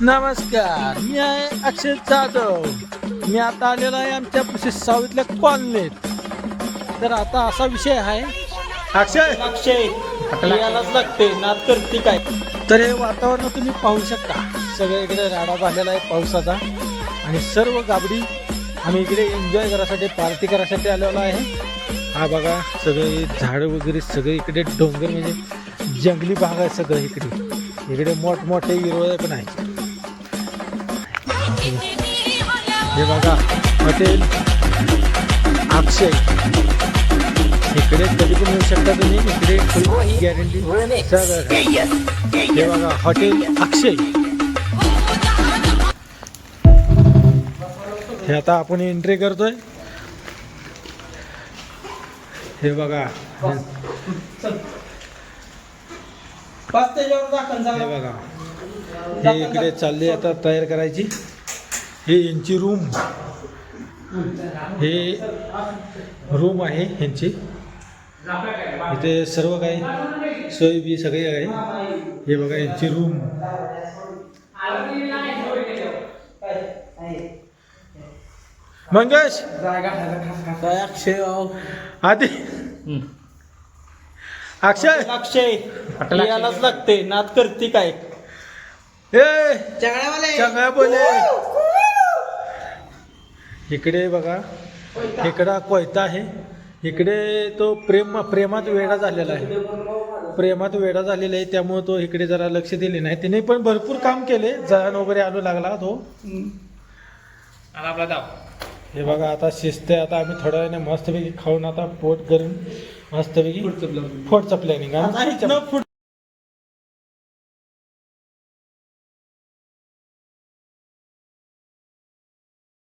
नमस्कार मी आहे अक्षय जाधव. मी आता आलेलो आहे आमच्या पुशी सावलीतल्या कॉलनीत. तर आता असा विषय आहे. अक्षय! अक्षय यालाच लागते नाद करते काय? तर हे वातावरण तुम्ही पाहू शकता. सगळं इकडे राडा झालेला आहे पावसाचा. आणि सर्व गाबडी आम्ही इकडे एन्जॉय करायसाठी पार्टी करायसाठी आलेलो आहे. हा बघा सगळे झाड वगैरे सगळे इकडे डोंगर म्हणजे जंगली भाग आहे सगळं इकडे. इकडे मोठमोठे हिरवळ पण आहे. हे बघा हॉटेल अक्षय. इकडे कधी पण येऊ शकता तुम्ही इकडे फुल गॅरंटी हे बघा हॉटेल अक्षय. हे आता आपण एंट्री करतोय. हे बघा. हे बघा. हे इकडे चालली आता तयार करायची. हे यांची रूम. हे रूम आहे यांची. इथे सर्व काही सोय बी सगळे आहे. हे बघा यांची रूम. मंगेश! अक्षय आधी अक्षय! अक्षय यालाच लागते नाद करते काय? ए! चांगल्या बोले इकडे बघा इकडा कोयता आहे. इकडे तो प्रेम प्रेमात वेडा झालेला आहे. प्रेमात वेडा झालेला आहे त्यामुळे तो इकडे जरा लक्ष दिले नाही. तिने पण भरपूर काम केले जळण वगैरे आणू लागला तो. आपला दाव. हे बघा आता शिजते आता आम्ही थोड्या वेळाने मस्तपैकी खाऊन आता पोट करून मस्तपैकी पुढचं प्लॅनिंग